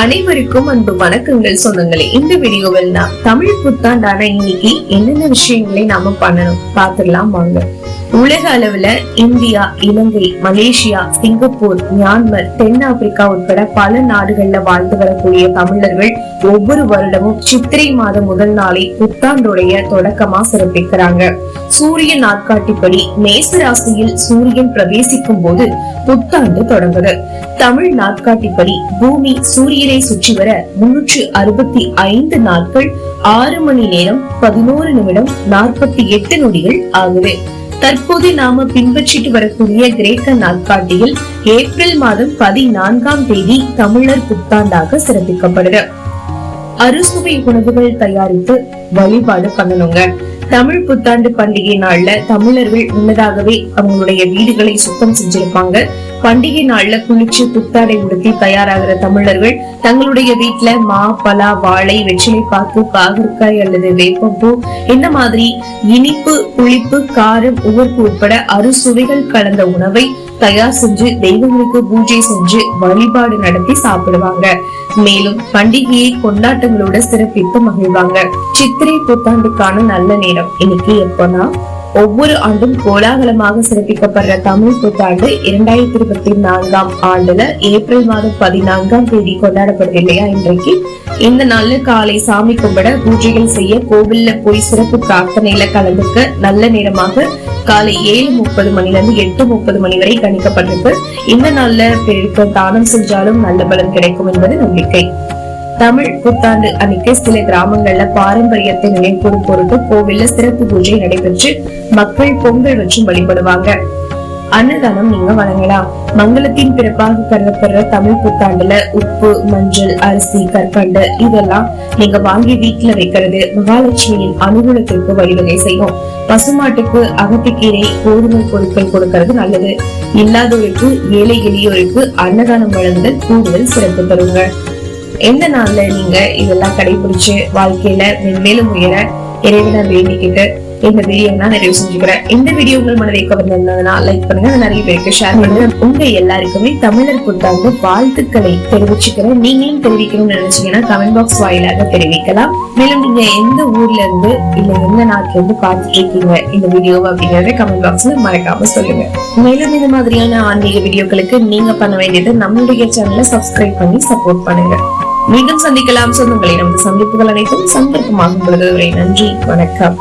அனைவருக்கும் அன்பு வணக்கங்கள். சொந்தங்களே இந்த வீடியோவில் நான் தமிழ் புத்தாண்டான இன்னைக்கு என்னென்ன விஷயங்களை நாம பண்ணணும்? பாத்துடலாம் வாங்க. உலக அளவுல India Ilangai Malaysia Singapore Myanmar தென்னாப்பிரிக்கா உட்பட பல நாடுகள்ல வாழ்ந்து வரக்கூடிய தமிழர்கள் ஒவ்வொரு வருடமும் சித்திரை மாதம் முதல் நாளை புத்தாண்டுடைய தொடக்கமா சிறப்பிக்கிறாங்க. சூரிய நாட்காட்டிப்படி மேசராசியில் சூரியன் பிரவேசிக்கும் போது புத்தாண்டு தொடங்குது. தமிழ் நாட்காட்டிப்படி பூமி சூரியனை சுற்றி வர முன்னூற்று அறுபத்தி ஐந்து நாட்கள் ஆறு மணி நேரம் பதினோரு நிமிடம் நாற்பத்தி எட்டு நொடிகள் ஆகுது. தற்போது நாம பின்பற்றிட்டு வரக்கூடிய கிரேக்க நாட்காட்டியில் ஏப்ரல் மாதம் பதினான்காம் தேதி தமிழர் புத்தாண்டாக சிறப்பிக்கப்படுது. அறுசுவை உணவுகள் தயாரித்து வழிபாடு பண்ணணுங்க. தமிழ் புத்தாண்டு பண்டிகை நாள்ல தமிழர்கள் முன்னதாகவே அவங்களுடைய வீடுகளை சுத்தம் செஞ்சிருப்பாங்க. பண்டிகை நாள்ல குளிச்சு புத்தாடை உடுத்தி தயாராகிற தமிழர்கள் தங்களுடைய வீட்டுல மா பலா வாழை வெற்றிலை பாக்கு பாகற்காய் அல்லது வேப்பம்பூ இந்த மாதிரி இனிப்பு புளிப்பு காரம் உவர்ப்பு உட்பட அறுசுவைகள் கலந்த உணவை தயார் செஞ்சு தெய்வங்களுக்கு பூஜை செஞ்சு வழிபாடு நடத்தி சாப்பிடுவாங்க. மேலும் பண்டிகையை கொண்டாட்டங்களோட சிறப்பித்து மகிழ்வாங்க. சித்திரை புத்தாண்டுக்கான நல்ல நேரம் இன்னைக்கு எப்போனா? ஒவ்வொரு ஆண்டும் கோலாகலமாக சிறப்பிக்கப்படுற தமிழ் புத்தாண்டு இரண்டாயிரத்தி இருபத்தி நான்காம் ஆண்டுல ஏப்ரல் மாதம் பதினான்காம் தேதி கொண்டாடப்படுது இல்லையா இன்றைக்கு இந்த நாள்ல காலை சாமி கும்பிட பூஜைகள் செய்ய கோவில்ல போய் சிறப்பு பிரார்த்தனையில கலந்துக்க நல்ல நேரமாக காலை ஏழு முப்பது மணில இருந்து எட்டு முப்பது மணி வரை கணிக்கப்பட்டிருக்கு. இந்த நாள்ல பெருக்க தானம் செஞ்சாலும் நல்ல பலன் கிடைக்கும் என்பது நம்பிக்கை. தமிழ் புத்தாண்டு அன்னைக்கு சில கிராமங்கள்ல பாரம்பரியத்தை நினைப்பூரும் பொருட்டு கோவில்ல சிறப்பு பூஜை நடைபெற்று மக்கள் பொங்கல் வச்சு வழிபடுவாங்க. அன்னதானம் நீங்க வழங்கலாம். மங்களத்தின் பிறப்பாக கருதப்படுற தமிழ் புத்தாண்டுல உப்பு மஞ்சள் அரிசி கற்கண்டு இதெல்லாம் நீங்க வாங்கி வீட்டுல வைக்கிறது மகாலட்சுமியின் அனுகூலத்திற்கு வழிவகை செய்யும். பசுமாட்டுக்கு அகத்திக்கீரை கோதுமை பொருட்கள் கொடுக்கிறது நல்லது. இல்லாதவருக்கு ஏழை எளியோருக்கு அன்னதானம் வழங்குதல் கூடுதல் சிறப்பு தருங்க. எந்த நாள்ல நீங்க இதெல்லாம் கடைபிடிச்சு வாழ்க்கையில மென்மேலும் உயர இறைவனை வேண்டிக்கிட்டு இந்த வீடியோ நான் நிறைவு செஞ்சுக்கிறேன். இந்த வீடியோ உங்கள் மனதை கவர்ந்ததுனா லைக் பண்ணுங்க. நிறைய பேருக்கு ஷேர் பண்ணுங்க. உங்க எல்லாருக்குமே தமிழர் புத்தாண்டு வாழ்த்துக்களை தெரிவிச்சுக்கிறேன். நீங்களும் தெரிவிக்கணும்னு நினைச்சீங்கன்னா கமெண்ட் பாக்ஸ் வாயிலாக தெரிவிக்கலாம். மேலும் நீங்க எந்த ஊர்ல இருந்து இல்ல எந்த நாட்டுல இருந்து பார்த்துட்டு இருக்கீங்க இந்த வீடியோவை அப்படிங்கறத கமெண்ட் பாக்ஸ்ல மறக்காம சொல்லுங்க. மேலும் இந்த மாதிரியான ஆன்மீக வீடியோக்களுக்கு நீங்க பண்ண வேண்டியது நம்மளுடைய சேனலை சப்ஸ்கிரைப் பண்ணி சப்போர்ட் பண்ணுங்க. மீண்டும் சந்திக்கலாம். சொந்தங்களை நமது சந்திப்புகள் அனைத்தும் சந்தர்ப்பமாகும் பொழுது நன்றி. வணக்கம்.